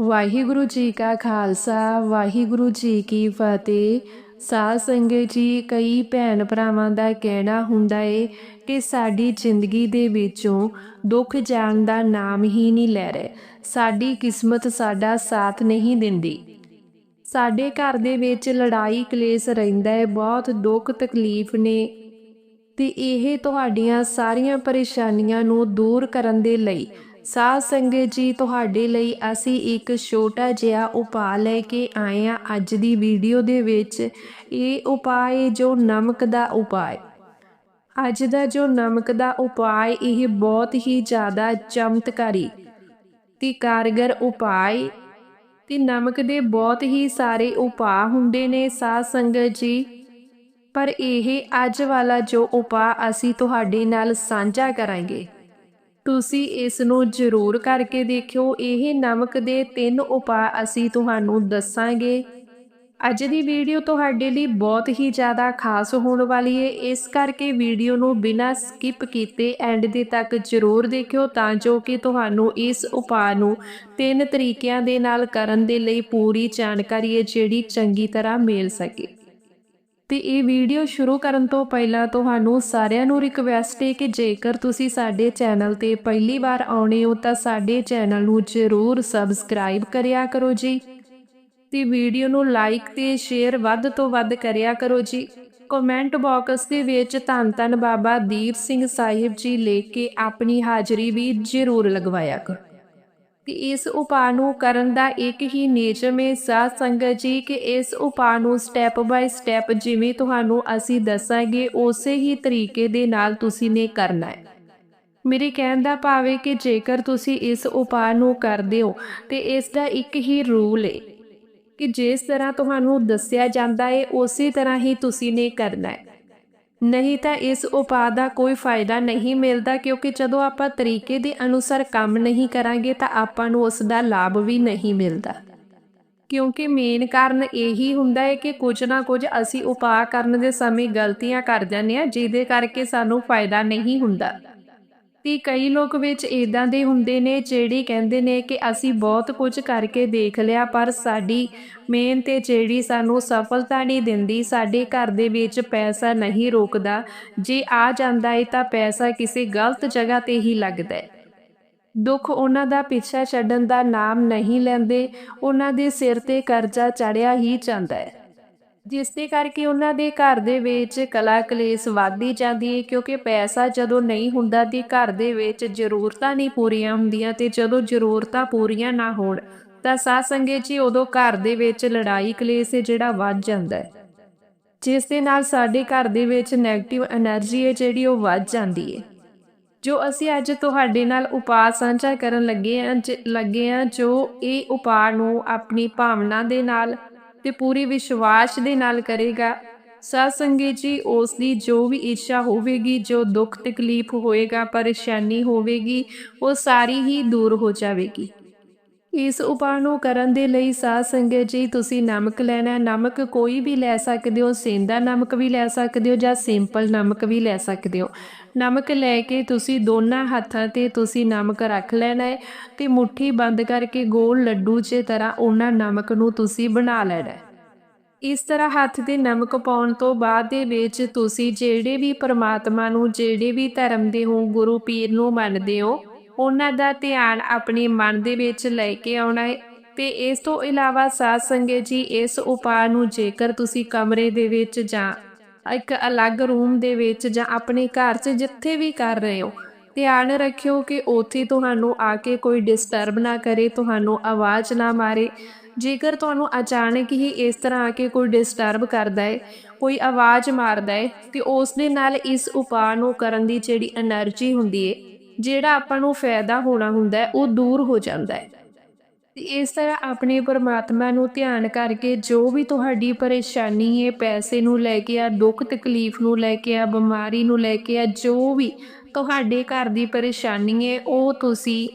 ਵਾਹਿਗੁਰੂ ਜੀ ਕਾ ਖਾਲਸਾ, ਵਾਹਿਗੁਰੂ ਜੀ ਕੀ ਫਤਿਹ। ਸਾਧ ਸੰਗਤ ਜੀ, ਕਈ ਭੈਣ ਭਰਾਵਾਂ ਦਾ ਕਹਿਣਾ ਹੁੰਦਾ ਏ ਕਿ ਸਾਡੀ ਜ਼ਿੰਦਗੀ ਦੇ ਵਿੱਚੋਂ ਦੁੱਖ ਜਾਣ ਦਾ ਨਾਮ ਹੀ ਨਹੀਂ ਲੈ ਰਿਹਾ। ਸਾਡੀ ਕਿਸਮਤ ਸਾਡਾ ਸਾਥ ਨਹੀਂ ਦਿੰਦੀ। ਸਾਡੇ ਘਰ ਦੇ ਵਿੱਚ ਲੜਾਈ ਕਲੇਸ਼ ਰਹਿੰਦਾ ਹੈ ਬਹੁਤ ਦੁੱਖ ਤਕਲੀਫ ਨੇ। ਤੇ ਇਹ ਤੁਹਾਡੀਆਂ ਸਾਰੀਆਂ ਪਰੇਸ਼ਾਨੀਆਂ ਨੂੰ ਦੂਰ ਕਰਨ ਦੇ ਲਈ ਸਾਧ ਸੰਗਤ ਜੀ, ਤੁਹਾਡੇ ਲਈ ਅਸੀਂ ਇੱਕ ਛੋਟਾ ਜਿਹਾ ਉਪਾਅ ਲੈ ਕੇ ਆਏ ਆ ਅੱਜ ਦੀ ਵੀਡੀਓ ਦੇ ਵਿੱਚ। ਇਹ ਉਪਾਅ ਜੋ ਨਮਕ ਦਾ ਉਪਾਅ ਅੱਜ ਦਾ ਜੋ ਨਮਕ ਦਾ ਉਪਾਅ ਇਹ ਬਹੁਤ ਹੀ ਜ਼ਿਆਦਾ ਚਮਤਕਾਰੀ ਤੇ ਕਾਰਗਰ ਉਪਾਅ ਹੈ। ਤੇ ਨਮਕ ਦੇ ਬਹੁਤ ਹੀ ਸਾਰੇ ਉਪਾਅ ਹੁੰਦੇ ਨੇ ਸਾਧ ਸੰਗਤ ਜੀ। ਪਰ ਇਹ ਅੱਜ ਵਾਲਾ ਜੋ ਉਪਾਅ ਅਸੀਂ ਤੁਹਾਡੇ ਨਾਲ ਸਾਂਝਾ ਕਰਾਂਗੇ। ਤੁਸੀਂ ਇਸ ਨੂੰ ਜ਼ਰੂਰ ਕਰਕੇ ਦੇਖਿਓ। ਇਹ ਨਮਕ ਦੇ ਤਿੰਨ ਉਪਾਅ ਅਸੀਂ ਤੁਹਾਨੂੰ ਦੱਸਾਂਗੇ। ਅੱਜ ਦੀ ਵੀਡੀਓ ਤੁਹਾਡੇ ਲਈ ਬਹੁਤ ਹੀ ਜ਼ਿਆਦਾ ਖਾਸ ਹੋਣ ਵਾਲੀ ਹੈ ਇਸ ਕਰਕੇ ਵੀਡੀਓ ਨੂੰ ਬਿਨਾਂ ਸਕਿਪ ਕੀਤੇ ਐਂਡ ਦੇ ਤੱਕ ਜ਼ਰੂਰ ਦੇਖਿਓ ਤਾਂ ਜੋ ਕਿ ਤੁਹਾਨੂੰ ਇਸ ਉਪਾਅ ਨੂੰ ਤਿੰਨ ਤਰੀਕਿਆਂ ਦੇ ਨਾਲ ਕਰਨ ਦੇ ਲਈ ਪੂਰੀ ਜਾਣਕਾਰੀ ਹੈ ਜਿਹੜੀ ਚੰਗੀ ਤਰ੍ਹਾਂ ਮਿਲ ਸਕੇ। ਤੇ ਇਹ ਵੀਡੀਓ ਸ਼ੁਰੂ ਕਰਨ ਤੋਂ ਪਹਿਲਾਂ ਤੁਹਾਨੂੰ ਸਾਰਿਆਂ ਨੂੰ ਰਿਕਵੈਸਟ ਹੈ ਕਿ ਜੇਕਰ ਤੁਸੀਂ ਸਾਡੇ ਚੈਨਲ ਤੇ ਪਹਿਲੀ ਵਾਰ ਆਉਣੇ ਹੋ ਤਾਂ ਸਾਡੇ ਚੈਨਲ ਨੂੰ ਜ਼ਰੂਰ ਸਬਸਕ੍ਰਾਈਬ ਕਰਿਆ ਕਰੋ ਜੀ ਤੇ ਵੀਡੀਓ ਨੂੰ ਲਾਈਕ ਤੇ ਸ਼ੇਅਰ ਵੱਧ ਤੋਂ ਵੱਧ ਕਰਿਆ ਕਰੋ ਜੀ। ਕਮੈਂਟ ਬਾਕਸ ਦੇ ਵਿੱਚ ਧੰਨ ਧੰਨ ਬਾਬਾ ਦੀਪ ਸਿੰਘ ਸਾਹਿਬ ਜੀ ਲੈ ਕੇ ਆਪਣੀ ਹਾਜ਼ਰੀ ਵੀ ਜ਼ਰੂਰ ਲਗਵਾਇਆ ਕਰੋ। ਕਿ ਇਸ ਉਪਾਅ ਨੂੰ ਕਰਨ ਦਾ ਇੱਕ ਹੀ ਨਿਯਮ ਹੈ। ਸਾਧ ਸੰਗਤ ਜੀ, ਕਿ ਇਸ ਉਪਾਅ ਨੂੰ ਸਟੈਪ ਬਾਈ ਸਟੈਪ ਜਿਵੇਂ ਤੁਹਾਨੂੰ ਅਸੀਂ ਦੱਸਾਂਗੇ, ਉਸੇ ਹੀ ਤਰੀਕੇ ਦੇ ਨਾਲ ਤੁਸੀਂ ਨੇ ਕਰਨਾ ਹੈ। ਮੇਰੇ ਕਹਿਣ ਦਾ ਭਾਵ ਹੈ ਕਿ ਜੇਕਰ ਤੁਸੀਂ ਇਸ ਉਪਾਅ ਨੂੰ ਕਰਦੇ ਹੋ, ਤੇ ਇਸ ਦਾ ਇੱਕ ਹੀ ਰੂਲ ਹੈ ਕਿ ਜਿਸ ਤਰ੍ਹਾਂ ਤੁਹਾਨੂੰ ਦੱਸਿਆ ਜਾਂਦਾ ਹੈ, ਉਸੇ ਤਰ੍ਹਾਂ ਹੀ ਤੁਸੀਂ ਨੇ ਕਰਨਾ ਹੈ। ਨਹੀਂ ਤਾਂ ਇਸ ਉਪਾਅ ਦਾ ਕੋਈ ਫਾਇਦਾ ਨਹੀਂ ਮਿਲਦਾ ਕਿਉਂਕਿ ਜਦੋਂ ਆਪਾਂ ਤਰੀਕੇ ਦੇ ਅਨੁਸਾਰ ਕੰਮ ਨਹੀਂ ਕਰਾਂਗੇ ਤਾਂ ਆਪਾਂ ਨੂੰ ਉਸ ਦਾ ਲਾਭ ਵੀ ਨਹੀਂ ਮਿਲਦਾ। ਕਿਉਂਕਿ ਮੇਨ ਕਾਰਨ ਇਹੀ ਹੁੰਦਾ ਹੈ ਕਿ ਕੁਝ ਨਾ ਕੁਝ ਅਸੀਂ ਉਪਾਅ ਕਰਨ ਦੇ ਸਮੇਂ ਗਲਤੀਆਂ ਕਰ ਜਾਂਦੇ ਹਾਂ, ਜਿਹਦੇ ਕਰਕੇ ਸਾਨੂੰ ਫਾਇਦਾ ਨਹੀਂ ਹੁੰਦਾ। ਤੇ ਕਈ ਲੋਕ ਵਿੱਚ ਇਦਾਂ ਦੇ ਹੁੰਦੇ ਨੇ ਜਿਹੜੇ ਕਹਿੰਦੇ ਨੇ ਕਿ ਅਸੀਂ ਬਹੁਤ ਕੁਝ ਕਰਕੇ ਦੇਖ ਲਿਆ, ਪਰ ਸਾਡੀ ਮਿਹਨਤ ਜਿਹੜੀ ਸਾਨੂੰ ਸਫਲਤਾ ਨਹੀਂ ਦਿੰਦੀ, ਸਾਡੇ ਘਰ ਦੇ ਵਿੱਚ ਪੈਸਾ ਨਹੀਂ ਰੋਕਦਾ। ਜੇ ਆ ਜਾਂਦਾ ਹੈ ਤਾਂ ਪੈਸਾ ਕਿਸੇ ਗਲਤ ਜਗ੍ਹਾ ਤੇ ਹੀ ਲੱਗਦਾ ਹੈ ਦੁੱਖ ਉਹਨਾਂ ਦਾ ਪਿੱਛਾ ਛੱਡਣ ਦਾ ਨਾਮ ਨਹੀਂ ਲੈਂਦੇ, ਉਹਨਾਂ ਦੇ ਸਿਰ ਤੇ ਕਰਜ਼ਾ ਚੜਿਆ ਹੀ ਜਾਂਦਾ ਹੈ ਜਿਸ ਦੇ ਕਰਕੇ ਉਹਨਾਂ ਦੇ ਘਰ ਦੇ ਵਿੱਚ ਕਲਾ ਕਲੇਸ਼ ਵੱਧਦੀ ਜਾਂਦੀ ਹੈ, ਕਿਉਂਕਿ ਪੈਸਾ ਜਦੋਂ ਨਹੀਂ ਹੁੰਦਾ ਤੇ ਘਰ ਦੇ ਵਿੱਚ ਜ਼ਰੂਰਤਾਂ ਨਹੀਂ ਪੂਰੀਆਂ ਹੁੰਦੀਆਂ ਤੇ ਜਦੋਂ ਜ਼ਰੂਰਤਾਂ ਪੂਰੀਆਂ ਨਾ ਹੋਣ, ਤਾਂ ਸਾਧ ਸੰਗੇ ਜੀ ਉਦੋਂ ਘਰ ਦੇ ਵਿੱਚ ਲੜਾਈ ਕਲੇਸ਼ ਜਿਹੜਾ ਵੱਧ ਜਾਂਦਾ ਹੈ। ਜਿਸ ਦੇ ਨਾਲ ਸਾਡੇ ਘਰ ਦੇ ਵਿੱਚ ਨੈਗੇਟਿਵ એનર્ਜੀ ਹੈ ਜਿਹੜੀ ਉਹ ਵੱਧ ਜਾਂਦੀ ਹੈ। ਜੋ ਅਸੀਂ ਅੱਜ ਤੁਹਾਡੇ ਨਾਲ ਉਪਾਅ ਸਾਂਝਾ ਕਰਨ ਲੱਗੇ ਆ ਲੱਗੇ ਆ ਜੋ ਇਹ ਉਪਾਅ ਨੂੰ ਆਪਣੀ ਭਾਵਨਾ ਦੇ ਨਾਲ ਤੇ ਪੂਰੀ ਵਿਸ਼ਵਾਸ ਦੇ ਨਾਲ ਕਰੇਗਾ। ਸਤਸੰਗੀ ਜੀ, ਉਸ ਦੀ ਜੋ ਵੀ ਇੱਛਾ ਹੋਵੇਗੀ, ਜੋ ਦੁੱਖ ਤਕਲੀਫ ਹੋਏਗਾ, ਪਰੇਸ਼ਾਨੀ ਹੋਵੇਗੀ, ਉਹ ਸਾਰੀ ਹੀ ਦੂਰ ਹੋ ਜਾਵੇਗੀ। ਇਸ ਉਪਾਅ ਨੂੰ ਕਰਨ ਦੇ ਲਈ ਸਾਧ ਸੰਗਤ ਜੀ, ਤੁਸੀਂ ਨਮਕ ਲੈਣਾ ਨਮਕ ਕੋਈ ਵੀ ਲੈ ਸਕਦੇ ਹੋ ਸੇਂਦਾ ਨਮਕ ਵੀ ਲੈ ਸਕਦੇ ਹੋ ਜਾਂ ਸਿੰਪਲ ਨਮਕ ਵੀ ਲੈ ਸਕਦੇ ਹੋ। ਨਮਕ ਲੈ ਕੇ ਤੁਸੀਂ ਦੋਨਾਂ ਹੱਥਾਂ ਤੇ ਤੁਸੀਂ ਨਮਕ ਰੱਖ ਲੈਣਾ ਹੈ ਤੇ ਮੁਠੀ ਬੰਦ ਕਰਕੇ ਗੋਲ ਲੱਡੂ ਜੇ ਤਰ੍ਹਾਂ ਉਹਨਾਂ ਨਮਕ ਨੂੰ ਤੁਸੀਂ ਬਣਾ ਲੈਣਾ ਹੈ। ਇਸ ਤਰ੍ਹਾਂ ਹੱਥ ਤੇ ਨਮਕ ਪਾਉਣ ਤੋਂ ਬਾਅਦ ਦੇ ਵਿੱਚ ਤੁਸੀਂ ਜਿਹੜੇ ਵੀ ਪਰਮਾਤਮਾ ਨੂੰ, ਜਿਹੜੇ ਵੀ ਧਰਮ ਦੇ ਹੋ, ਗੁਰੂ ਪੀਰ ਨੂੰ ਮੰਨਦੇ ਹੋ ਉਹਨਾਂ ਦਾ ਧਿਆਨ ਆਪਣੇ ਮਨ ਦੇ ਵਿੱਚ ਲੈ ਕੇ ਆਉਣਾ ਹੈ। ਤੇ ਇਸ ਤੋਂ ਇਲਾਵਾ ਸਾਧ ਸੰਗਤ ਜੀ, ਇਸ ਉਪਾਅ ਨੂੰ ਜੇਕਰ ਤੁਸੀਂ ਕਮਰੇ ਦੇ ਵਿੱਚ ਜਾਂ ਇੱਕ ਅਲੱਗ ਰੂਮ ਦੇ ਵਿੱਚ ਜਾਂ ਆਪਣੇ ਘਰ 'ਚ ਜਿੱਥੇ ਵੀ ਕਰ ਰਹੇ ਹੋ, ਧਿਆਨ ਰੱਖਿਓ ਕਿ ਉੱਥੇ ਤੁਹਾਨੂੰ ਆ ਕੇ ਕੋਈ ਡਿਸਟਰਬ ਨਾ ਕਰੇ, ਤੁਹਾਨੂੰ ਆਵਾਜ਼ ਨਾ ਮਾਰੇ। ਜੇਕਰ ਤੁਹਾਨੂੰ ਅਚਾਨਕ ਹੀ ਇਸ ਤਰ੍ਹਾਂ ਆ ਕੇ ਕੋਈ ਡਿਸਟਰਬ ਕਰਦਾ ਹੈ, ਕੋਈ ਆਵਾਜ਼ ਮਾਰਦਾ ਹੈ, ਤੇ ਉਸ ਦੇ ਨਾਲ ਇਸ ਉਪਾਅ ਨੂੰ ਕਰਨ ਦੀ ਜਿਹੜੀ એનર્ਜੀ ਹੁੰਦੀ ਹੈ ਜਿਹੜਾ ਆਪਾਂ ਨੂੰ ਫਾਇਦਾ ਹੋਣਾ ਹੁੰਦਾ ਹੈ, ਉਹ ਦੂਰ ਹੋ ਜਾਂਦਾ ਹੈ। ਤੇ ਇਸ ਤਰ੍ਹਾਂ ਆਪਣੇ ਪਰਮਾਤਮਾ ਨੂੰ ਧਿਆਨ ਕਰਕੇ ਜੋ ਵੀ ਤੁਹਾਡੀ ਪਰੇਸ਼ਾਨੀ ਹੈ, ਪੈਸੇ ਨੂੰ ਲੈ ਕੇ ਆ, ਦੁੱਖ ਤਕਲੀਫ ਨੂੰ ਲੈ ਕੇ ਆ, ਬਿਮਾਰੀ ਨੂੰ ਲੈ ਕੇ ਆ, ਜੋ ਵੀ ਤੁਹਾਡੇ ਘਰ ਦੀ ਪਰੇਸ਼ਾਨੀ ਹੈ, ਉਹ ਤੁਸੀਂ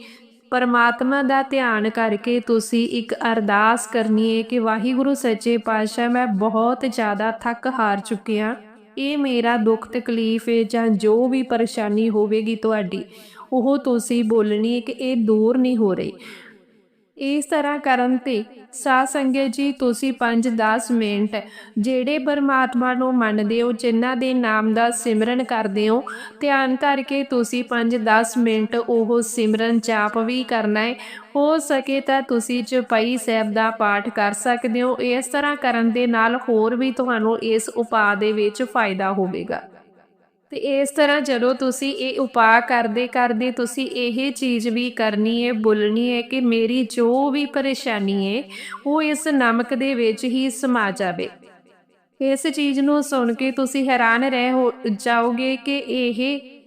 ਪਰਮਾਤਮਾ ਦਾ ਧਿਆਨ ਕਰਕੇ ਤੁਸੀਂ ਇੱਕ ਅਰਦਾਸ ਕਰਨੀ ਹੈ ਕਿ ਵਾਹਿਗੁਰੂ, ਸੱਚੇ ਪਾਤਸ਼ਾਹ, ਮੈਂ ਬਹੁਤ ਜ਼ਿਆਦਾ ਥੱਕ ਹਾਰ ਚੁੱਕਿਆ। ਇਹ ਮੇਰਾ ਦੁੱਖ ਤਕਲੀਫ ਹੈ ਜਾਂ ਜੋ ਵੀ ਪਰੇਸ਼ਾਨੀ ਹੋਵੇਗੀ ਤੁਹਾਡੀ ਉਹ ਤੁਸੀਂ ਬੋਲਣੀ ਹੈ ਕਿ ਇਹ ਦੂਰ ਨਹੀਂ ਹੋ ਰਹੀ। ਇਸ ਤਰ੍ਹਾਂ ਕਰਨ ਤੇ ਸਾਧ ਸੰਗਤ ਜੀ, ਤੁਸੀਂ 5-10 ਮਿੰਟ ਜਿਹੜੇ ਪਰਮਾਤਮਾ ਨੂੰ ਮੰਨਦੇ ਹੋ, ਜਿਨ੍ਹਾਂ ਦੇ ਨਾਮ ਦਾ ਸਿਮਰਨ ਕਰਦੇ ਹੋ, ਧਿਆਨ ਕਰਕੇ ਤੁਸੀਂ 5-10 ਮਿੰਟ ਉਹ ਸਿਮਰਨ ਜਾਪ ਵੀ ਕਰਨਾ ਹੈ। ਹੋ ਸਕੇ ਤਾਂ ਤੁਸੀਂ ਚੁਪਈ ਸਾਹਿਬ ਦਾ ਪਾਠ ਕਰ ਸਕਦੇ ਹੋ। ਇਸ ਤਰ੍ਹਾਂ ਕਰਨ ਦੇ ਨਾਲ ਹੋਰ ਵੀ ਤੁਹਾਨੂੰ ਇਸ ਉਪਾਅ ਦੇ ਵਿੱਚ ਫਾਇਦਾ ਹੋਵੇਗਾ। ਤੇ ਇਸ ਤਰ੍ਹਾਂ ਜਦੋਂ ਤੁਸੀਂ ਇਹ ਉਪਾਅ ਕਰਦੇ ਕਰਦੇ ਤੁਸੀਂ ਇਹ ਚੀਜ਼ ਵੀ ਕਰਨੀ ਹੈ ਬੋਲਣੀ ਹੈ ਕਿ ਮੇਰੀ ਜੋ ਵੀ ਪਰੇਸ਼ਾਨੀ ਹੈ ਉਹ ਇਸ ਨਮਕ ਦੇ ਵਿੱਚ ਹੀ ਸਮਾ ਜਾਵੇ। ਇਸ ਚੀਜ਼ ਨੂੰ ਸੁਣ ਕੇ ਤੁਸੀਂ ਹੈਰਾਨ ਰਹਿ ਹੋ ਜਾਓਗੇ ਕਿ ਇਹ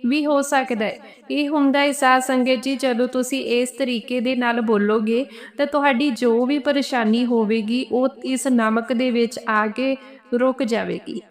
ਵੀ ਹੋ ਸਕਦਾ ਹੈ ਇਹ ਹੁੰਦਾ ਹੈ ਸਾਧ ਸੰਗਤ ਜੀ, ਜਦੋਂ ਤੁਸੀਂ ਇਸ ਤਰੀਕੇ ਦੇ ਨਾਲ ਬੋਲੋਗੇ, ਤਾਂ ਤੁਹਾਡੀ ਜੋ ਵੀ ਪਰੇਸ਼ਾਨੀ ਹੋਵੇਗੀ, ਉਹ ਇਸ ਨਮਕ ਦੇ ਵਿੱਚ ਆ ਕੇ ਰੁਕ ਜਾਵੇਗੀ।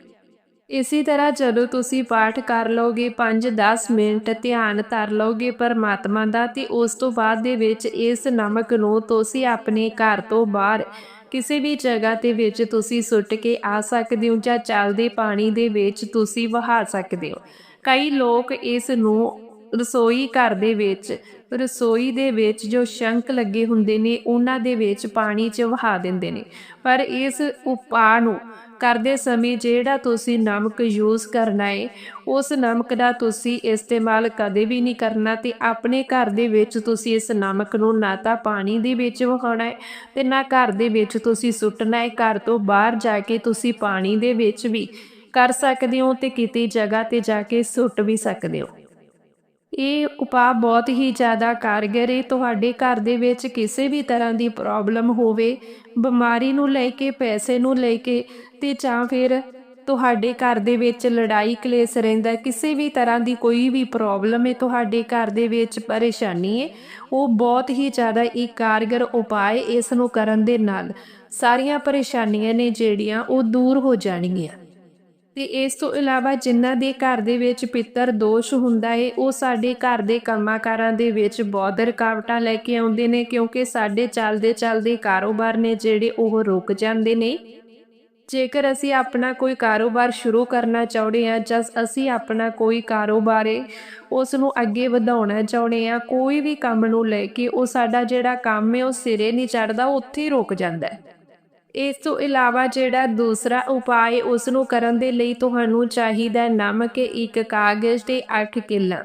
ਇਸੇ ਤਰ੍ਹਾਂ ਜਦੋਂ ਤੁਸੀਂ ਪਾਠ ਕਰ ਲਓਗੇ 5-10 ਮਿੰਟ ਧਿਆਨ ਧਰ ਲਓਗੇ ਪਰਮਾਤਮਾ ਦਾ, ਤੇ ਉਸ ਤੋਂ ਬਾਅਦ ਦੇ ਵਿੱਚ ਇਸ ਨਮਕ ਨੂੰ ਤੁਸੀਂ ਆਪਣੇ ਘਰ ਤੋਂ ਬਾਹਰ ਕਿਸੇ ਵੀ ਜਗ੍ਹਾ ਤੇ ਵਿੱਚ ਤੁਸੀਂ ਸੁੱਟ ਕੇ ਆ ਸਕਦੇ ਹੋ ਜਾਂ ਚੱਲਦੇ ਪਾਣੀ ਦੇ ਵਿੱਚ ਤੁਸੀਂ ਵਹਾ ਸਕਦੇ ਹੋ। ਕਈ ਲੋਕ ਇਸ ਨੂੰ ਰਸੋਈ ਘਰ ਦੇ ਵਿੱਚ ਰਸੋਈ ਦੇ ਵਿੱਚ ਜੋ ਸ਼ੰਕ ਲੱਗੇ ਹੁੰਦੇ ਨੇ, ਉਹਨਾਂ ਦੇ ਵਿੱਚ ਪਾਣੀ 'ਚ ਵਹਾ ਦਿੰਦੇ ਨੇ। ਪਰ ਇਸ ਉਪਾਅ ਨੂੰ ਕਰਦੇ ਸਮੇਂ ਜਿਹੜਾ ਤੁਸੀਂ ਨਮਕ ਯੂਜ਼ ਕਰਨਾ ਹੈ ਉਸ ਨਮਕ ਦਾ ਤੁਸੀਂ ਇਸਤੇਮਾਲ ਕਦੇ ਵੀ ਨਹੀਂ ਕਰਨਾ ਤੇ ਆਪਣੇ ਘਰ ਦੇ ਵਿੱਚ ਤੁਸੀਂ ਇਸ ਨਮਕ ਨੂੰ ਨਾ ਤਾਂ ਪਾਣੀ ਦੇ ਵਿੱਚ ਵਹਾਉਣਾ ਹੈ ਤੇ ਨਾ ਘਰ ਦੇ ਵਿੱਚ ਤੁਸੀਂ ਸੁੱਟਣਾ ਹੈ ਘਰ ਤੋਂ ਬਾਹਰ ਜਾ ਕੇ ਤੁਸੀਂ ਪਾਣੀ ਦੇ ਵਿੱਚ ਵੀ ਕਰ ਸਕਦੇ ਹੋ ਤੇ ਕਿਤੇ ਜਗ੍ਹਾ ਤੇ ਜਾ ਕੇ ਸੁੱਟ ਵੀ ਸਕਦੇ ਹੋ। ਇਹ ਉਪਾਅ ਬਹੁਤ ਹੀ ਜ਼ਿਆਦਾ ਕਾਰਗਰ ਹੈ ਤੁਹਾਡੇ ਘਰ ਦੇ ਵਿੱਚ ਕਿਸੇ ਵੀ ਤਰ੍ਹਾਂ ਦੀ ਪ੍ਰੋਬਲਮ ਹੋਵੇ, ਬਿਮਾਰੀ ਨੂੰ ਲੈ ਕੇ, ਪੈਸੇ ਨੂੰ ਲੈ ਕੇ ਤੇ ਜਾਂ ਫਿਰ ਤੁਹਾਡੇ ਘਰ ਦੇ ਵਿੱਚ ਲੜਾਈ ਕਲੇਸ਼ ਰਹਿੰਦਾ, ਕਿਸੇ ਵੀ ਤਰ੍ਹਾਂ ਦੀ ਕੋਈ ਵੀ ਪ੍ਰੋਬਲਮ ਹੈ ਤੁਹਾਡੇ ਘਰ ਦੇ ਵਿੱਚ ਪਰੇਸ਼ਾਨੀ ਹੈ ਉਹ ਬਹੁਤ ਹੀ ਜ਼ਿਆਦਾ ਇੱਕ ਕਾਰਗਰ ਉਪਾਅ ਇਸ ਨੂੰ ਕਰਨ ਦੇ ਨਾਲ। ਸਾਰੀਆਂ ਪਰੇਸ਼ਾਨੀਆਂ ਨੇ ਜਿਹੜੀਆਂ ਉਹ ਦੂਰ ਹੋ ਜਾਣਗੀਆਂ। ਤੇ ਇਸ ਤੋਂ ਇਲਾਵਾ ਜਿਨ੍ਹਾਂ ਦੇ ਘਰ ਦੇ ਵਿੱਚ ਪਿੱਤਰ ਦੋਸ਼ ਹੁੰਦਾ ਏ, ਉਹ ਸਾਡੇ ਘਰ ਦੇ ਕੰਮਾਕਾਰਾਂ ਦੇ ਵਿੱਚ ਬਹੁਤ ਰੁਕਾਵਟਾਂ ਲੈ ਕੇ ਆਉਂਦੇ ਨੇ, ਕਿਉਂਕਿ ਸਾਡੇ ਚੱਲਦੇ ਚੱਲਦੇ ਕਾਰੋਬਾਰ ਨੇ ਜਿਹੜੇ ਉਹ ਰੁਕ ਜਾਂਦੇ ਨੇ। ਜੇਕਰ ਅਸੀਂ ਆਪਣਾ ਕੋਈ ਕਾਰੋਬਾਰ ਸ਼ੁਰੂ ਕਰਨਾ ਚਾਹੁੰਦੇ ਹਾਂ, ਜਾਂ ਅਸੀਂ ਆਪਣਾ ਕੋਈ ਕਾਰੋਬਾਰ ਏ ਉਸ ਨੂੰ ਅੱਗੇ ਵਧਾਉਣਾ ਚਾਹੁੰਦੇ ਹਾਂ, ਕੋਈ ਵੀ ਕੰਮ ਨੂੰ ਲੈ ਕੇ ਉਹ ਸਾਡਾ ਜਿਹੜਾ ਕੰਮ ਹੈ ਉਹ ਸਿਰੇ ਨਹੀਂ ਚੜਦਾ ਉੱਥੇ ਹੀ ਰੁਕ ਜਾਂਦਾ ਹੈ। ਇਸ ਤੋਂ ਇਲਾਵਾ ਜਿਹੜਾ ਦੂਸਰਾ ਉਪਾਅ ਉਸ ਨੂੰ ਕਰਨ ਦੇ ਲਈ ਤੁਹਾਨੂੰ ਚਾਹੀਦਾ ਨਮਕ, ਇੱਕ ਕਾਗਜ਼ ਤੇ 8 ਕਿੱਲਾਂ।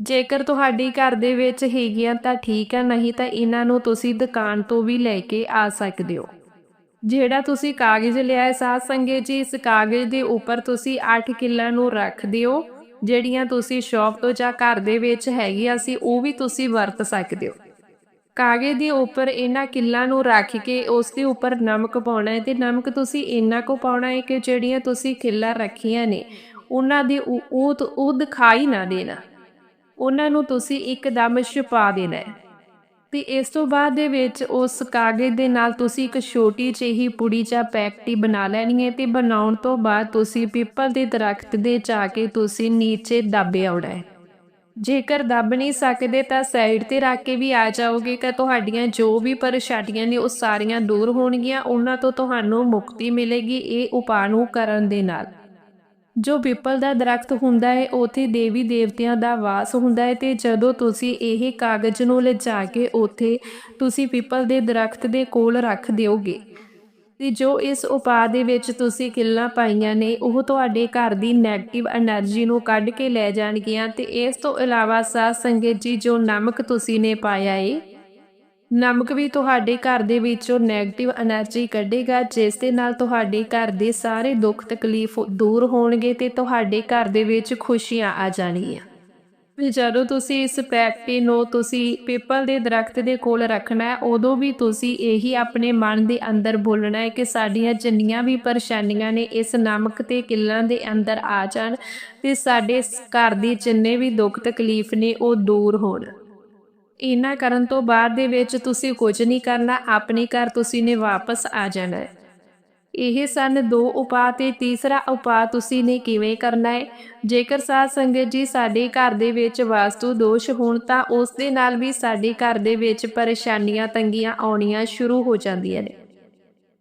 ਜੇਕਰ ਤੁਹਾਡੀ ਘਰ ਦੇ ਵਿੱਚ ਹੈਗੀਆਂ ਤਾਂ ਠੀਕ ਹੈ, ਨਹੀਂ ਤਾਂ ਇਹਨਾਂ ਨੂੰ ਤੁਸੀਂ ਦੁਕਾਨ ਤੋਂ ਵੀ ਲੈ ਕੇ ਆ ਸਕਦੇ ਹੋ। ਜਿਹੜਾ ਤੁਸੀਂ ਕਾਗਜ਼ ਲਿਆ ਹੈ, ਸਾਧ ਸੰਗਤ ਜੀ, ਇਸ ਕਾਗਜ਼ ਦੇ ਉੱਪਰ ਤੁਸੀਂ 8 ਕਿੱਲਾਂ ਨੂੰ ਰੱਖ ਦਿਓ। ਜਿਹੜੀਆਂ ਤੁਸੀਂ ਸ਼ੌਪ ਤੋਂ ਜਾਂ ਘਰ ਦੇ ਵਿੱਚ ਹੈਗੀਆਂ ਸੀ, ਉਹ ਵੀ ਤੁਸੀਂ ਵਰਤ ਸਕਦੇ ਹੋ। ਕਾਗਜ਼ ਦੇ ਉੱਪਰ ਇਹਨਾਂ ਕਿੱਲਾਂ ਨੂੰ ਰੱਖ ਕੇ ਉਸ ਦੇ ਉੱਪਰ ਨਮਕ ਪਾਉਣਾ ਹੈ ਤੇ ਨਮਕ ਤੁਸੀਂ ਇੰਨਾ ਕੁ ਪਾਉਣਾ ਹੈ ਕਿ ਜਿਹੜੀਆਂ ਤੁਸੀਂ ਕਿੱਲਾਂ ਰੱਖੀਆਂ ਨੇ, ਉਹਨਾਂ ਦੇ ਉਹ ਉਹ ਉਹ ਦਿਖਾਈ ਨਾ ਦੇਣਾ। ਉਹਨਾਂ ਨੂੰ ਤੁਸੀਂ ਇੱਕਦਮ ਛੁਪਾ ਦੇਣਾ ਹੈ। ਤੇ ਇਸ ਤੋਂ ਬਾਅਦ ਦੇ ਵਿੱਚ ਉਸ ਕਾਗਜ਼ ਦੇ ਨਾਲ ਤੁਸੀਂ ਇੱਕ ਛੋਟੀ ਜਿਹੀ ਪੁੜੀ ਜਾਂ ਪੈਕਟੀ ਬਣਾ ਲੈਣੀ ਹੈ ਤੇ ਬਣਾਉਣ ਤੋਂ ਬਾਅਦ ਤੁਸੀਂ ਪੀਪਲ ਦੇ ਦਰਖਤ ਦੇ ਜਾ ਕੇ ਤੁਸੀਂ ਨੀਚੇ ਦੱਬੇ ਆਉਣਾ ਹੈ। ਜੇਕਰ ਦੱਬ ਨਹੀਂ ਸਕਦੇ ਤਾਂ ਸਾਈਡ ਤੇ ਰੱਖ ਕੇ ਵੀ ਆ ਜਾਓਗੇ ਤਾਂ ਤੁਹਾਡੀਆਂ ਜੋ ਵੀ ਪਰੇਸ਼ਾਨੀਆਂ ਨੇ ਉਹ ਸਾਰੀਆਂ ਦੂਰ ਹੋਣਗੀਆਂ, ਉਹਨਾਂ ਤੋਂ ਤੁਹਾਨੂੰ ਮੁਕਤੀ ਮਿਲੇਗੀ ਇਹ ਉਪਾਅ ਨੂੰ ਕਰਨ ਦੇ ਨਾਲ। ਜੋ ਪਿੱਪਲ ਦਾ ਦਰਖਤ ਹੁੰਦਾ ਹੈ, ਉਥੇ ਦੇਵੀ ਦੇਵਤਿਆਂ ਦਾ ਵਾਸ ਹੁੰਦਾ ਹੈ ਤੇ ਜਦੋਂ ਤੁਸੀਂ ਇਹ ਕਾਗਜ਼ ਨੂੰ ਲਿਜਾ ਕੇ ਉਥੇ ਤੁਸੀਂ ਪਿੱਪਲ ਦੇ ਦਰਖਤ ਦੇ ਕੋਲ ਰੱਖ ਦਿਓਗੇ ਤੇ ਜੋ ਇਸ ਉਪਾਅ ਦੇ ਵਿੱਚ ਤੁਸੀਂ ਕਿੱਲਾਂ ਪਾਈਆਂ ਨੇ, ਉਹ ਤੁਹਾਡੇ ਘਰ ਦੀ ਨੈਗੇਟਿਵ એનર્ਜੀ ਨੂੰ ਕੱਢ ਕੇ ਲੈ ਜਾਣਗੀਆਂ ਤੇ ਇਸ ਤੋਂ ਇਲਾਵਾ ਸਾਧ ਸੰਗਤ ਜੀ, ਜੋ ਨਮਕ ਤੁਸੀਂ ਨੇ ਪਾਇਆ ਏ, ਨਮਕ ਵੀ ਤੁਹਾਡੇ ਘਰ ਦੇ ਵਿੱਚੋਂ ਨੈਗੇਟਿਵ એનર્ਜੀ ਕੱਢੇਗਾ, ਜਿਸ ਦੇ ਨਾਲ ਤੁਹਾਡੇ ਘਰ ਦੇ ਸਾਰੇ ਦੁੱਖ ਤਕਲੀਫ ਦੂਰ ਹੋਣਗੇ ਤੇ ਤੁਹਾਡੇ ਘਰ ਦੇ ਵਿੱਚ ਖੁਸ਼ੀਆਂ ਆ ਜਾਣਗੀਆਂ। ਜਦੋਂ ਤੁਸੀਂ ਇਸ ਪੈਕਟੀ ਨੂੰ ਤੁਸੀਂ ਪੀਪਲ ਦੇ ਦਰਖਤ ਦੇ ਕੋਲ ਰੱਖਣਾ ਹੈ, ਉਦੋਂ ਵੀ ਤੁਸੀਂ ਇਹੀ ਆਪਣੇ ਮਨ ਦੇ ਅੰਦਰ ਬੋਲਣਾ ਹੈ ਕਿ ਸਾਡੀਆਂ ਜਿੰਨੀਆਂ ਵੀ ਪਰੇਸ਼ਾਨੀਆਂ ਨੇ ਇਸ ਨਮਕ ਤੇ ਕਿੱਲਾਂ ਦੇ ਅੰਦਰ ਆ ਜਾਣ ਤੇ ਸਾਡੇ ਘਰ ਦੀ ਜਿੰਨੇ ਵੀ ਦੁੱਖ ਤਕਲੀਫ ਨੇ ਉਹ ਦੂਰ ਹੋਣ। ਇਹਨਾਂ ਕਰਨ ਤੋਂ ਬਾਅਦ ਦੇ ਵਿੱਚ ਤੁਸੀਂ ਕੁਝ ਨਹੀਂ ਕਰਨਾ, ਆਪਣੇ ਘਰ ਤੁਸੀਂ ਨੇ ਵਾਪਸ ਆ ਜਾਣਾ ਹੈ। ਇਹ ਸਨ ਦੋ ਉਪਾਅ ਤੇ ਤੀਸਰਾ ਉਪਾਅ ਤੁਸੀਂ ਨੇ ਕਿਵੇਂ ਕਰਨਾ ਹੈ? ਜੇਕਰ ਸਾਧ ਸੰਗਤ ਜੀ ਸਾਡੇ ਘਰ ਦੇ ਵਿੱਚ ਵਾਸਤੂ ਦੋਸ਼ ਹੋਣ ਤਾਂ ਉਸ ਦੇ ਨਾਲ ਵੀ ਸਾਡੇ ਘਰ ਦੇ ਵਿੱਚ ਪਰੇਸ਼ਾਨੀਆਂ ਤੰਗੀਆਂ ਆਉਣੀਆਂ ਸ਼ੁਰੂ ਹੋ ਜਾਂਦੀਆਂ ਨੇ।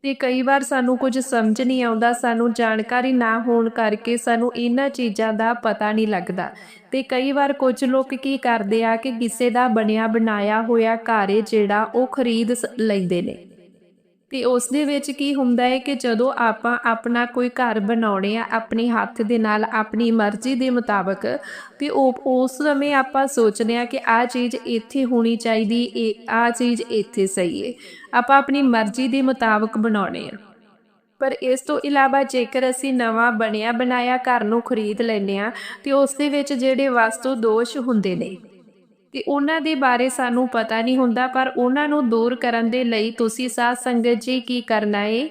ਤੇ ਕਈ ਵਾਰ ਸਾਨੂੰ ਕੁਝ ਸਮਝ ਨਹੀਂ ਆਉਂਦਾ, ਸਾਨੂੰ ਜਾਣਕਾਰੀ ਨਾ ਹੋਣ ਕਰਕੇ ਸਾਨੂੰ ਇਹਨਾਂ ਚੀਜ਼ਾਂ ਦਾ ਪਤਾ ਨਹੀਂ ਲੱਗਦਾ। ਤੇ ਕਈ ਵਾਰ ਕੁਝ ਲੋਕ ਕੀ ਕਰਦੇ ਆ ਕਿ ਕਿਸੇ ਦਾ ਬਣਿਆ ਬਣਾਇਆ ਹੋਇਆ ਘਰ ਜਿਹੜਾ ਉਹ ਖਰੀਦ ਸ- ਲੈਂਦੇ ਨੇ। ਤੇ ਉਸ ਦੇ ਵਿੱਚ ਕੀ ਹੁੰਦਾ ਹੈ ਕਿ ਜਦੋਂ ਆਪਾਂ ਆਪਣਾ ਕੋਈ ਘਰ ਬਣਾਉਣੇ ਆ, ਆਪਣੇ ਹੱਥ ਦੇ ਨਾਲ, ਆਪਣੀ ਮਰਜ਼ੀ ਦੇ ਮੁਤਾਬਕ, ਤੇ ਉਹ, ਉਸ ਸਮੇਂ ਆਪਾਂ ਸੋਚਦੇ ਆ ਕਿ ਆਹ ਚੀਜ਼ ਇੱਥੇ ਹੋਣੀ ਚਾਹੀਦੀ, ਇਹ, ਆਹ ਚੀਜ਼ ਇੱਥੇ ਸਹੀ ਹੈ। ਆਪਾਂ ਆਪਣੀ ਮਰਜ਼ੀ ਦੇ ਮੁਤਾਬਕ ਬਣਾਉਣੇ ਆ। ਪਰ ਇਸ ਤੋਂ ਇਲਾਵਾ ਜੇਕਰ ਅਸੀਂ ਨਵਾਂ ਬਣਿਆ ਬਣਾਇਆ ਘਰ ਨੂੰ ਖਰੀਦ ਲੈਂਦੇ ਆ ਤੇ ਉਸ ਦੇ ਵਿੱਚ ਜਿਹੜੇ ਵਾਸਤੂ ਦੋਸ਼ ਹੁੰਦੇ ਨੇ ਤੇ ਉਹਨਾਂ ਦੇ ਬਾਰੇ ਸਾਨੂੰ ਪਤਾ ਨਹੀਂ ਹੁੰਦਾ, ਪਰ ਉਹਨਾਂ ਨੂੰ ਦੂਰ ਕਰਨ ਦੇ ਲਈ ਤੁਸੀਂ ਸਾਧ ਸੰਗਤ ਜੀ ਕੀ ਕਰਨਾ ਏ?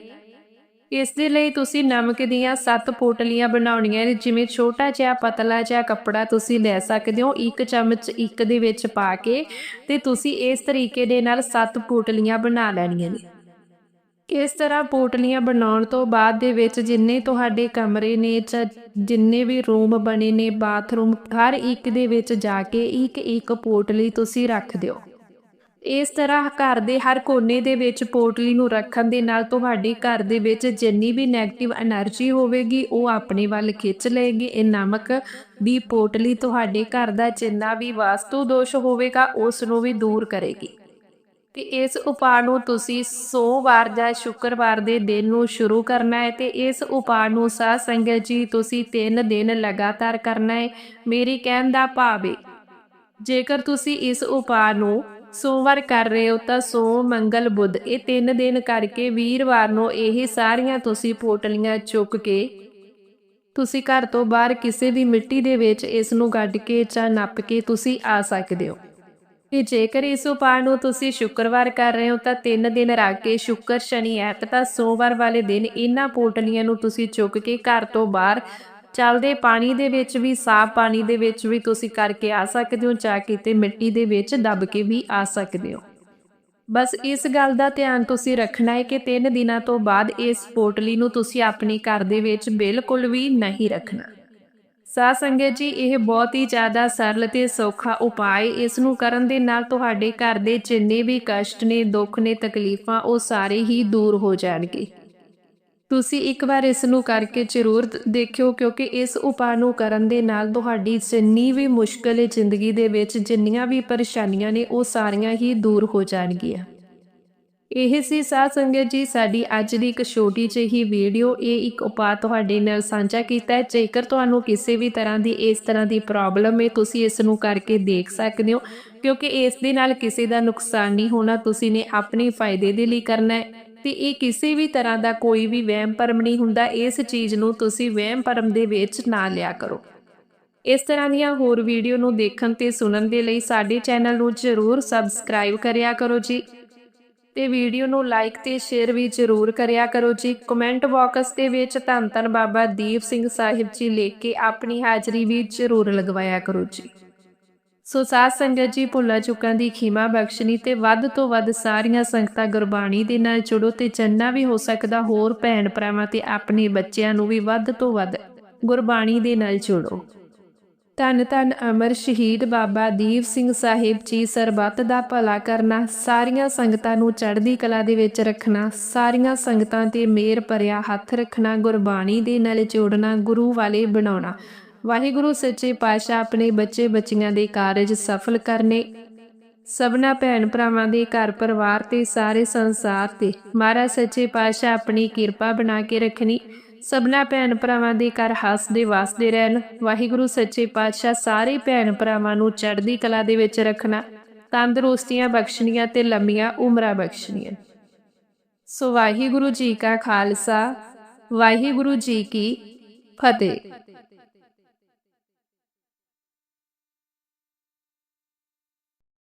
ਇਸ ਦੇ ਲਈ ਤੁਸੀਂ ਨਮਕ ਦੀਆਂ ਸੱਤ ਪੋਟਲੀਆਂ ਬਣਾਉਣੀਆਂ ਨੇ, ਜਿਵੇਂ ਛੋਟਾ ਜਿਹਾ ਪਤਲਾ ਜਿਹਾ ਕੱਪੜਾ ਤੁਸੀਂ ਲੈ ਸਕਦੇ ਹੋ, ਇੱਕ ਚਮਚ ਇੱਕ ਦੇ ਵਿੱਚ ਪਾ ਕੇ ਤੇ ਤੁਸੀਂ ਇਸ ਤਰੀਕੇ ਦੇ ਨਾਲ ਸੱਤ ਪੋਟਲੀਆਂ ਬਣਾ ਲੈਣੀਆਂ ਨੇ। ਇਸ ਤਰ੍ਹਾਂ ਪੋਟਲੀਆਂ ਬਣਾਉਣ ਤੋਂ ਬਾਅਦ ਦੇ ਵਿੱਚ ਜਿੰਨੇ ਤੁਹਾਡੇ ਕਮਰੇ ਨੇ ਜਿੰਨੇ ਵੀ ਰੂਮ ਬਣੇ ਨੇ, ਬਾਥਰੂਮ, ਹਰ ਇੱਕ ਦੇ ਵਿੱਚ ਜਾ ਕੇ ਇੱਕ ਇੱਕ ਪੋਟਲੀ ਤੁਸੀਂ ਰੱਖ ਦਿਓ। ਇਸ ਤਰ੍ਹਾਂ ਘਰ ਦੇ ਹਰ ਕੋਨੇ ਦੇ ਵਿੱਚ ਪੋਟਲੀ ਨੂੰ ਰੱਖਣ ਦੇ ਨਾਲ ਤੁਹਾਡੇ ਘਰ ਦੇ ਵਿੱਚ ਜਿੰਨੀ ਵੀ ਨੈਗੇਟਿਵ એનર્ਜੀ ਹੋਵੇਗੀ, ਉਹ ਆਪਣੇ ਵੱਲ ਖਿੱਚ ਲਏਗੀ। ਇਹ ਨਮਕ ਦੀ ਪੋਟਲੀ ਤੁਹਾਡੇ ਘਰ ਦਾ ਜਿੰਨਾ ਵੀ ਵਾਸਤੂ ਦੋਸ਼ ਹੋਵੇਗਾ, ਉਸ ਨੂੰ ਵੀ ਦੂਰ ਕਰੇਗੀ। ਤੇ ਇਸ ਉਪਾਅ ਨੂੰ ਤੁਸੀਂ ਸੋਮਵਾਰ ਜਾਂ ਸ਼ੁੱਕਰਵਾਰ ਦੇ ਦਿਨ ਨੂੰ ਸ਼ੁਰੂ ਕਰਨਾ ਹੈ ਤੇ ਇਸ ਉਪਾਅ ਨੂੰ ਸਾਧ ਸੰਗਤ ਜੀ ਤੁਸੀਂ 3 ਦਿਨ ਲਗਾਤਾਰ ਕਰਨਾ ਹੈ। ਮੇਰੀ ਕਹਿਣ ਦਾ ਭਾਵ ਹੈ ਜੇਕਰ ਤੁਸੀਂ ਇਸ ਉਪਾਅ ਨੂੰ ਸੋਮਵਾਰ ਕਰ ਰਹੇ ਹੋ ਤਾਂ ਸੋਮ, ਮੰਗਲ, ਬੁੱਧ ਇਹ ਤਿੰਨ ਦਿਨ ਕਰਕੇ ਵੀਰਵਾਰ ਨੂੰ ਇਹ ਸਾਰੀਆਂ ਤੁਸੀਂ ਪੋਟਲੀਆਂ ਚੁੱਕ ਕੇ ਤੁਸੀਂ ਘਰ ਤੋਂ ਬਾਹਰ ਕਿਸੇ ਵੀ ਮਿੱਟੀ ਦੇ ਵਿੱਚ ਇਸ ਨੂੰ ਗੱਡ ਕੇ ਜਾਂ ਨੱਪ ਕੇ ਤੁਸੀਂ ਆ ਸਕਦੇ ਹੋ। ਤੇ ਜੇਕਰ ਇਸ ਉਪਾਅ ਨੂੰ ਤੁਸੀਂ ਸ਼ੁੱਕਰਵਾਰ ਕਰ ਰਹੇ ਹੋ, ਤਾਂ 3 ਦਿਨ ਰੱਖ ਕੇ ਸ਼ੁੱਕਰ ਸ਼ਨੀ ਐਤਵਾਰ ਸੋਮਵਾਰ ਵਾਲੇ ਦਿਨ ਇਹਨਾਂ ਪੋਟਲੀਆਂ ਨੂੰ ਤੁਸੀਂ ਚੁੱਕ ਕੇ ਘਰ ਤੋਂ ਬਾਹਰ ਚੱਲਦੇ ਪਾਣੀ ਦੇ ਵਿੱਚ ਵੀ, ਸਾਫ਼ ਪਾਣੀ ਦੇ ਵਿੱਚ ਵੀ ਤੁਸੀਂ ਕਰਕੇ ਆ ਸਕਦੇ ਹੋ, ਜਾਂ ਕਿਤੇ ਮਿੱਟੀ ਦੇ ਵਿੱਚ ਦੱਬ ਕੇ ਵੀ ਆ ਸਕਦੇ ਹੋ। ਬਸ ਇਸ ਗੱਲ ਦਾ ਧਿਆਨ ਤੁਸੀਂ ਰੱਖਣਾ ਹੈ ਕਿ 3 ਦਿਨਾਂ ਤੋਂ ਬਾਅਦ ਇਸ ਪੋਟਲੀ ਨੂੰ ਤੁਸੀਂ ਆਪਣੇ ਘਰ ਦੇ ਵਿੱਚ ਬਿਲਕੁਲ ਵੀ ਨਹੀਂ ਰੱਖਣਾ। ਸਾਧ ਸੰਗਤ ਜੀ, ਇਹ ਬਹੁਤ ਹੀ ਜ਼ਿਆਦਾ ਸਰਲ ਤੇ ਸੌਖਾ ਉਪਾਅ ਇਸ ਨੂੰ ਕਰਨ ਦੇ ਨਾਲ ਤੁਹਾਡੇ ਘਰ ਦੇ ਜਿੰਨੇ ਵੀ ਕਸ਼ਟ ਨੇ, ਦੁੱਖ ਨੇ, ਤਕਲੀਫਾਂ, ਉਹ ਸਾਰੇ ਹੀ ਦੂਰ ਹੋ ਜਾਣਗੇ। ਤੁਸੀਂ ਇੱਕ ਵਾਰ ਇਸ ਨੂੰ ਕਰਕੇ ਜ਼ਰੂਰ ਦੇਖਿਓ, ਕਿਉਂਕਿ ਇਸ ਉਪਾਅ ਨੂੰ ਕਰਨ ਦੇ ਨਾਲ ਤੁਹਾਡੀ ਜਿੰਨੀ ਵੀ ਮੁਸ਼ਕਲ ਜ਼ਿੰਦਗੀ ਦੇ ਵਿੱਚ, ਜਿੰਨੀਆਂ ਵੀ ਪਰੇਸ਼ਾਨੀਆਂ ਨੇ, ਉਹ ਸਾਰੀਆਂ ਹੀ ਦੂਰ ਹੋ ਜਾਣਗੀਆਂ। ਇਹ ਸੀ ਸਾਧ ਸੰਗਤ ਜੀ, ਸਾਡੀ ਅੱਜ ਦੀ ਇੱਕ ਛੋਟੀ ਜਿਹੀ ਵੀਡੀਓ। ਇਹ ਇੱਕ ਉਪਾਅ ਤੁਹਾਡੇ ਨਾਲ ਸਾਂਝਾ ਕੀਤਾ ਹੈ। ਜੇਕਰ ਤੁਹਾਨੂੰ ਕਿਸੇ ਵੀ ਤਰ੍ਹਾਂ ਦੀ, ਇਸ ਤਰ੍ਹਾਂ ਦੀ ਪ੍ਰੋਬਲਮ ਹੈ, ਤੁਸੀਂ ਇਸ ਨੂੰ ਕਰਕੇ ਦੇਖ ਸਕਦੇ ਹੋ। ਕਿਉਂਕਿ ਇਸ ਦੇ ਨਾਲ ਕਿਸੇ ਦਾ ਨੁਕਸਾਨ ਨਹੀਂ ਹੋਣਾ, ਤੁਸੀਂ ਨੇ ਆਪਣੇ ਫਾਇਦੇ ਦੇ ਲਈ ਕਰਨਾ ਹੈ। ਤੇ ਇਹ ਕਿਸੇ ਵੀ ਤਰ੍ਹਾਂ ਦਾ ਕੋਈ ਵੀ ਵਹਿਮ ਭਰਮ ਨਹੀਂ ਹੁੰਦਾ। ਇਸ ਚੀਜ਼ ਨੂੰ ਤੁਸੀਂ ਵਹਿਮ ਭਰਮ ਦੇ ਵਿੱਚ ਨਾ ਲਿਆ ਕਰੋ। ਇਸ ਤਰ੍ਹਾਂ ਦੀਆਂ ਹੋਰ ਵੀਡੀਓ ਨੂੰ ਦੇਖਣ ਤੇ ਸੁਣਨ ਦੇ ਲਈ ਸਾਡੇ ਚੈਨਲ ਨੂੰ ਜ਼ਰੂਰ ਸਬਸਕ੍ਰਾਈਬ ਕਰਿਆ ਕਰੋ ਜੀ। ਤੇ ਵੀਡੀਓ ਨੂੰ ਲਾਈਕ ਤੇ ਸ਼ੇਅਰ ਵੀ ਜ਼ਰੂਰ ਕਰਿਆ ਕਰੋ ਜੀ। ਕਮੈਂਟ ਬਾਕਸ ਦੇ ਵਿੱਚ ਧੰਨ ਧੰਨ ਬਾਬਾ ਦੀਪ ਸਿੰਘ ਸਾਹਿਬ ਜੀ ਲਿਖ ਕੇ ਆਪਣੀ ਹਾਜ਼ਰੀ ਵੀ ਜ਼ਰੂਰ ਲਗਵਾਇਆ ਕਰੋ ਜੀ। ਸੋ ਸਾਧ ਸੰਗਤ ਜੀ, ਭੁੱਲਾਂ ਚੁੱਕਾਂ ਦੀ ਖਿਮਾ ਬਖਸ਼ਣੀ ਤੇ ਵੱਧ ਤੋਂ ਵੱਧ ਸਾਰੀਆਂ ਸੰਗਤਾਂ ਗੁਰਬਾਣੀ ਦੇ ਨਾਲ ਜੁੜੋ ਤੇ ਜੰਨਾ ਵੀ ਹੋ ਸਕਦਾ ਹੋਰ ਭੈਣ ਭਰਾਵਾਂ ਤੇ ਆਪਣੇ ਬੱਚਿਆਂ ਨੂੰ ਵੀ ਵੱਧ ਤੋਂ ਵੱਧ ਗੁਰਬਾਣੀ ਦੇ ਨਾਲ ਜੁੜੋ। ਧੰਨ ਧੰਨ ਅਮਰ ਸ਼ਹੀਦ ਬਾਬਾ ਦੀਪ ਸਿੰਘ ਸਾਹਿਬ ਜੀ, ਸਰਬੱਤ ਦਾ ਭਲਾ ਕਰਨਾ, ਸਾਰੀਆਂ ਸੰਗਤਾਂ ਨੂੰ ਚੜ੍ਹਦੀ ਕਲਾ ਦੇ ਵਿੱਚ ਰੱਖਣਾ, ਸਾਰੀਆਂ ਸੰਗਤਾਂ ਤੇ ਮੇਰ ਭਰਿਆ ਹੱਥ ਰੱਖਣਾ, ਗੁਰਬਾਣੀ ਦੇ ਨਾਲ ਜੋੜਨਾ, ਗੁਰੂ ਵਾਲੇ ਬਣਾਉਣਾ। ਵਾਹਿਗੁਰੂ, ਸੱਚੇ ਪਾਤਸ਼ਾਹ ਆਪਣੇ ਬੱਚੇ ਬੱਚੀਆਂ ਦੇ ਕਾਰਜ ਸਫਲ ਕਰਨੇ। ਸਭਨਾ ਭੈਣ ਭਰਾਵਾਂ ਦੇ ਘਰ ਪਰਿਵਾਰ ਤੇ ਸਾਰੇ ਸੰਸਾਰ ਤੇ। ਮਹਾਰਾਜ, ਸੱਚੇ ਪਾਤਸ਼ਾਹ ਆਪਣੀ ਕਿਰਪਾ ਬਣਾ ਕੇ ਰੱਖਣੀ। ਸਭਨਾ ਭੈਣ ਭਰਾਵਾਂ ਦੇ ਘਰ ਹੱਸਦੇ ਵਸਦੇ ਰਹਿਣ। ਵਾਹਿਗੁਰੂ, ਸੱਚੇ ਪਾਤਸ਼ਾਹ ਸਾਰੇ ਭੈਣ ਭਰਾਵਾਂ ਨੂੰ ਚੜ੍ਹਦੀ ਕਲਾ ਦੇ ਵਿੱਚ ਰੱਖਣਾ, ਤੰਦਰੁਸਤੀਆਂ ਬਖਸ਼ਣੀਆਂ ਤੇ ਲੰਮੀਆਂ ਉਮਰਾਂ ਬਖਸ਼ਣੀਆਂ। ਸੋ ਵਾਹਿਗੁਰੂ ਜੀ ਕਾ ਖਾਲਸਾ, ਵਾਹਿਗੁਰੂ ਜੀ ਕੀ ਫਤਿਹ।